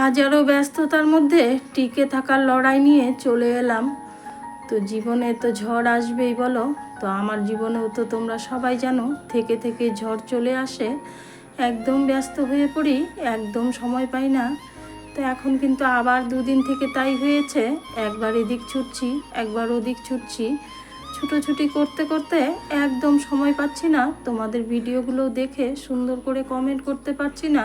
হাজারো ব্যস্ততার মধ্যে টিকে থাকার লড়াই নিয়ে চলে এলাম। তো জীবনে তো ঝড় আসবেই বলো, তো আমার জীবনেও তো তোমরা সবাই জানো, থেকে থেকে ঝড় চলে আসে। একদম ব্যস্ত হয়ে পড়ি, একদম সময় পাই না। তো এখন কিন্তু আবার দুদিন থেকে তাই হয়েছে, একবার এদিক ছুটছি, একবার ওদিক ছুটছি। ছুটোছুটি করতে করতে একদম সময় পাচ্ছি না, তোমাদের ভিডিওগুলো দেখে সুন্দর করে কমেন্ট করতে পারছি না।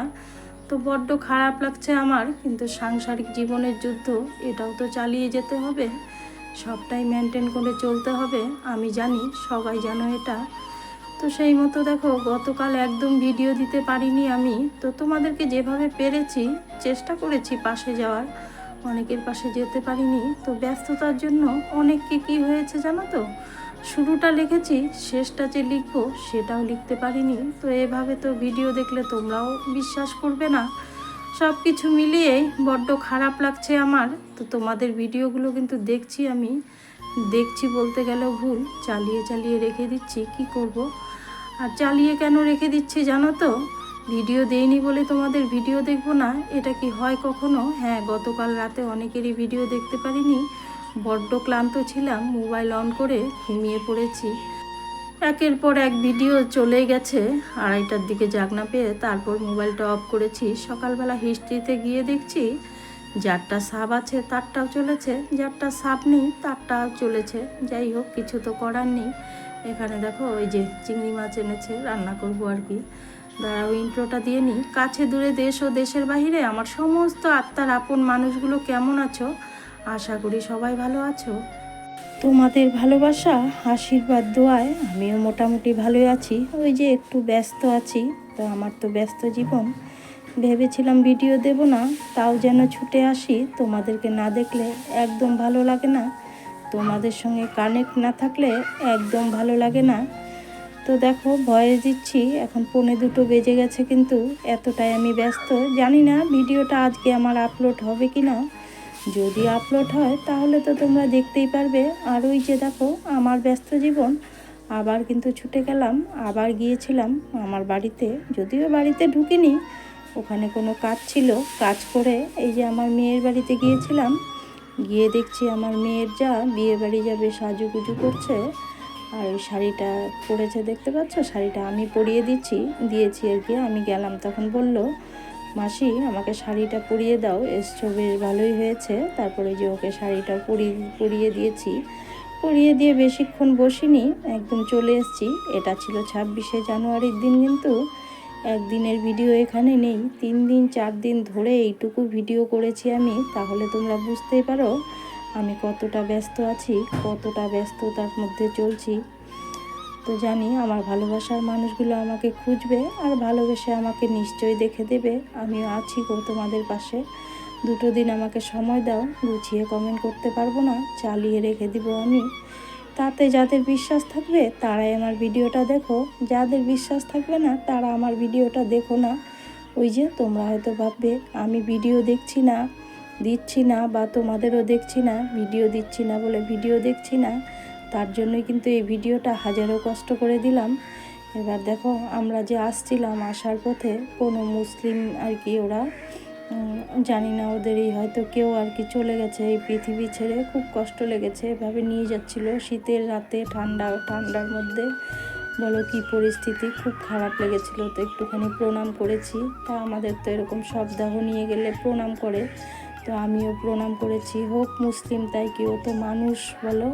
তো বড্ড খারাপ লাগছে আমার, কিন্তু সাংসারিক জীবনের যুদ্ধ, এটাও তো চালিয়ে যেতে হবে। সবটাই মেনটেন করে চলতে হবে, আমি জানি, সবাই জানো এটা। তো সেই মতো দেখো, গতকাল একদম ভিডিও দিতে পারিনি আমি। তো তোমাদেরকে যেভাবে পেরেছি, চেষ্টা করেছি পাশে যাওয়ার, অনেকের পাশে যেতে পারিনি। তো ব্যস্ততার জন্য অনেককে কি হয়েছে জানো তো? শুরুটা লিখেছি, শেষটা যে লিখব সেটাও লিখতে পারিনি। তো এভাবে তো ভিডিও দেখলে তোমরাও বিশ্বাস করবে না। সব কিছু মিলিয়েই বড্ড খারাপ লাগছে আমার। তো তোমাদের ভিডিওগুলো কিন্তু দেখছি আমি। দেখছি বলতে গেলেও ভুল, চালিয়ে চালিয়ে রেখে দিচ্ছি, কি করব? আর চালিয়ে কেন রেখে দিচ্ছি জানো তো? ভিডিও দেইনি বলে তোমাদের ভিডিও দেখব না। এটা কি হয় কখনো? হ্যাঁ গতকাল রাতে অনেকেরই ভিডিও দেখতে পারিনি। বড্ড ক্লান্ত ছিলাম, মোবাইল অন করে ঘুমিয়ে পড়েছি। একের পর এক ভিডিও চলে গেছে, আড়াইটার দিকে জাগনা পেয়ে তারপর মোবাইলটা অফ করেছি। সকালবেলা হিস্ট্রিতে গিয়ে দেখছি, যারটা সাব আছে তারটাও চলেছে, যারটা সাব নেই তারটাও চলেছে। যাই হোক, কিছু তো করার নেই। এখানে দেখো, ওই যে চিংড়ি মাছ এনেছে, রান্না করব আর কি। দাঁড়াও ইন্ট্রোটা দিয়ে নিই। কাছে দূরে দেশ ও দেশের বাহিরে আমার সমস্ত আত্মার আপন মানুষগুলো কেমন আছো? আশা করি সবাই ভালো আছো। তোমাদের ভালোবাসা, আশীর্বাদ, দোয়ায় আমিও মোটামুটি ভালোই আছি। ওই যে একটু ব্যস্ত আছি, তো আমার তো ব্যস্ত জীবন। ভেবেছিলাম ভিডিও দেব না, তাও যেন ছুটে আসি। তোমাদেরকে না দেখলে একদম ভালো লাগে না। তোমাদের সঙ্গে কানেক্ট না থাকলে একদম ভালো লাগে না। তো দেখো, ভয়ে দিচ্ছি, এখন পৌনে দুটো বেজে গেছে কিন্তু এতটাই আমি ব্যস্ত। জানি না ভিডিওটা আজকে আমার আপলোড হবে কি না যদি আপলোড হয়, তাহলে তো তোমরা দেখতেই পারবে। আর ওই যে দেখো, আমার ব্যস্ত জীবন। আবার কিন্তু ছুটে গেলাম, আবার গিয়েছিলাম আমার বাড়িতে। যদিও বাড়িতে ঢুকিনি, ওখানে কোনো কাজ ছিল। কাজ করে এই যে আমার মেয়ের বাড়িতে গিয়েছিলাম। গিয়ে দেখছি আমার মেয়ের যা বিয়ে বাড়ি যাবে সাজুগুজু করছে। আর ওই শাড়িটা পরেছে, দেখতে পাচ্ছ? শাড়িটা আমি পরিয়ে দিচ্ছি, দিয়েছি আর কি। আমি গেলাম, তখন বলল মাসি, আমাকে শাড়িটা পরিয়ে দাও এসছো বেশ ভালোই হয়েছে। তারপরে যে ওকে শাড়িটা পরিয়ে পরিয়ে দিয়েছি। পরিয়ে দিয়ে বেশিক্ষণ বসিনি, একদম চলে এসেছি। এটা ছিল ছাব্বিশে জানুয়ারির দিন কিন্তু একদিনের ভিডিও এখানে নেই। তিন দিন, চার দিন ধরে এইটুকু ভিডিও করেছি আমি। তাহলে তোমরা বুঝতেই পারো আমি কতটা ব্যস্ত আছি, কতটা ব্যস্ততার মধ্যে চলছি। তো জানি আমার ভালোবাসার মানুষগুলো আমাকে খুঁজবে আর ভালোবেসে আমাকে নিশ্চয়ই দেখে দেবে। আমিও আছি গো তোমাদের পাশে। দুটো দিন আমাকে সময় দাও, গুছিয়ে কমেন্ট করতে পারব না, চালিয়ে রেখে দিব আমি। তাতে যাদের বিশ্বাস থাকবে, তারাই আমার ভিডিওটা দেখো। যাদের বিশ্বাস থাকবে না, তারা আমার ভিডিওটা দেখো না। ওই যে তোমরা হয়তো ভাববে, আমি ভিডিও দেখছি না, দিচ্ছি না বা তোমাদেরও দেখছি না, ভিডিও দিচ্ছি না বলে ভিডিও দেখছি না। তার জন্যই কিন্তু এই ভিডিওটা হাজারো কষ্ট করে দিলাম। এবার দেখো, আমরা যে আসছিলাম আসার পথে, কোনো মুসলিম আর কি ওরা জানি না ওদেরই, হয়তো কেউ আর কি চলে গেছে এই পৃথিবী ছেড়ে। খুব কষ্ট লেগেছে, এভাবে নিয়ে যাচ্ছিল। শীতের রাতে, ঠান্ডা, ঠান্ডার মধ্যে, বলো কি পরিস্থিতি, খুব খারাপ লেগেছিল। তো একটুখানি প্রণাম করেছি। তা আমাদের তো এরকম সবদাহ নিয়ে গেলে প্রণাম করে। তো আমিও প্রণাম করেছি। হোক মুসলিম তাই কি ও তো মানুষ, বলো।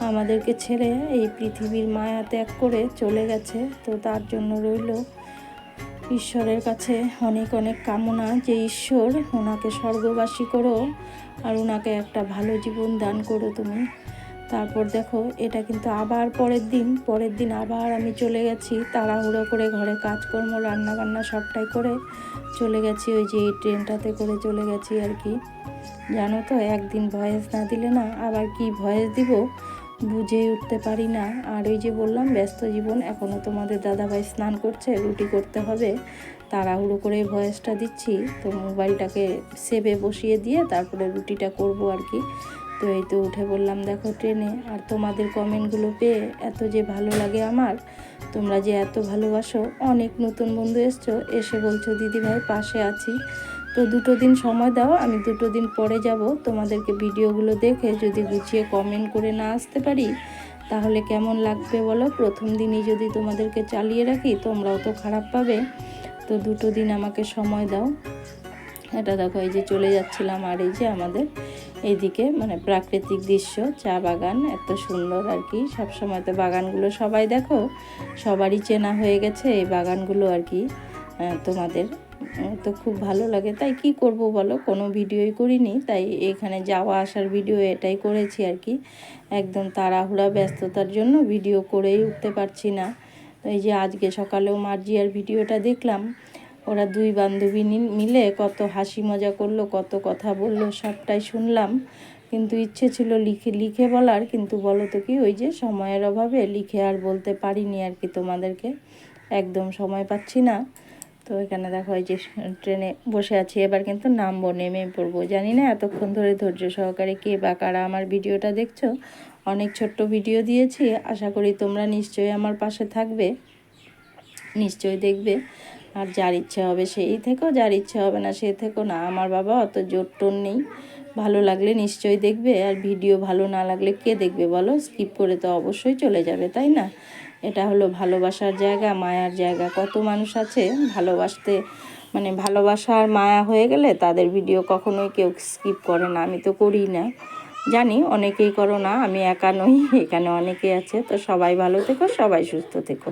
আমাদেরকে ছেড়ে এই পৃথিবীর মায়া ত্যাগ করে চলে গেছে। তো তার জন্য রইল ঈশ্বরের কাছে অনেক অনেক কামনা যে ঈশ্বর ওনাকে স্বর্গবাসী করো আর ওনাকে একটা ভালো জীবন দান করো তুমি। তারপর দেখো, এটা কিন্তু আবার পরের দিন পরের দিন আবার আমি চলে গেছি, তাড়াহুড়ো করে ঘরে কাজকর্ম রান্না বান্না সবটাই করে চলে গেছি, ওই যে এই ট্রেনটাতে করে চলে গেছি আর কি। জানো তো, একদিন ভয়েস না দিলে না আবার কি ভয়েস দিব? বুঝেই উঠতে পারি না। আর ওই যে বললাম, ব্যস্ত জীবন এখনও তোমাদের দাদাভাই স্নান করছে, রুটি করতে হবে। তাড়াহুড়ো করে ভয়েসটা দিচ্ছি। তো মোবাইলটাকে সেবে বসিয়ে দিয়ে তারপরে রুটিটা করব আর কি। তো এই তো উঠে বললাম দেখো ট্রেনে। আর তোমাদের কমেন্টগুলো পেয়ে এত যে ভালো লাগে আমার, তোমরা যে এত ভালোবাসো, অনেক নতুন বন্ধু এসছো, এসে বলছো দিদি ভাই পাশে আছি। তো দুটো দিন সময় দাও, আমি দুটো দিন পরে যাব। তোমাদেরকে ভিডিওগুলো দেখে যদি গুছিয়ে কমেন্ট করে না আসতে পারি, তাহলে কেমন লাগবে বলো? প্রথম দিনই যদি তোমাদেরকে চালিয়ে রাখি, তোমরাও তো খারাপ পাবে। তো দুটো দিন আমাকে সময় দাও। এটা দেখো, এই যে চলে যাচ্ছিলাম আর এই যে আমাদের এইদিকে মানে প্রাকৃতিক দৃশ্য, চা বাগান, এত সুন্দর আর কি। সবসময় তো বাগানগুলো সবাই দেখো, সবারই চেনা হয়ে গেছে এই বাগানগুলো আর কি তোমাদের। তো খুব ভালো লাগে। তাই কি করব বলো? কোনো ভিডিওই করিনি, তাই এখানে যাওয়া আসার ভিডিও এটাই করেছি আর কি। একদম তাড়াহুড়া, ব্যস্ততার জন্য ভিডিও করেই উঠতে পারছি না। এই যে আজকে সকালেও মার্জিয়ার ভিডিওটা দেখলাম। ওরা দুই বান্ধবী মিলে কত হাসি মজা করল, কত কথা বলল, সবটাই শুনলাম। কিন্তু ইচ্ছে ছিল লিখে লিখে বলার, কিন্তু বলো তো কি, ওই যে সময়ের অভাবে লিখে আর বলতে পারিনি আর কি তোমাদেরকে। একদম সময় পাচ্ছি না। তো এখানে দেখো এই যে ট্রেনে বসে আছি, এবার কিন্তু নামবো নেমে পড়ব। জানি না এতক্ষণ ধরে ধৈর্য সহকারে কে বা কারা আমার ভিডিওটা দেখছ, অনেক ছোট্ট ভিডিও দিয়েছি, আশা করি তোমরা নিশ্চয়ই আমার পাশে থাকবে, নিশ্চয়ই দেখবে, আর যার ইচ্ছে হবে সেই থেকো যার ইচ্ছে হবে না সে থেকো না। আমার বাবা অত জোর টোর নেই, ভালো লাগলে নিশ্চয়ই দেখবে, আর ভিডিও ভালো না লাগলে কে দেখবে বলো? স্কিপ করে তো অবশ্যই চলে যাবে, তাই না? এটা হলো ভালোবাসার জায়গা, মায়ার জায়গা। কত মানুষ আছে ভালোবাসতে মানে ভালোবাসার মায়া হয়ে গেলে তাদের ভিডিও কখনোই কেউ স্কিপ করে না। আমি তো করি না। জানি অনেকেই করো না, আমি একা নই, এখানে অনেকেই আছে। তো সবাই ভালো থেকো, সবাই সুস্থ থেকো।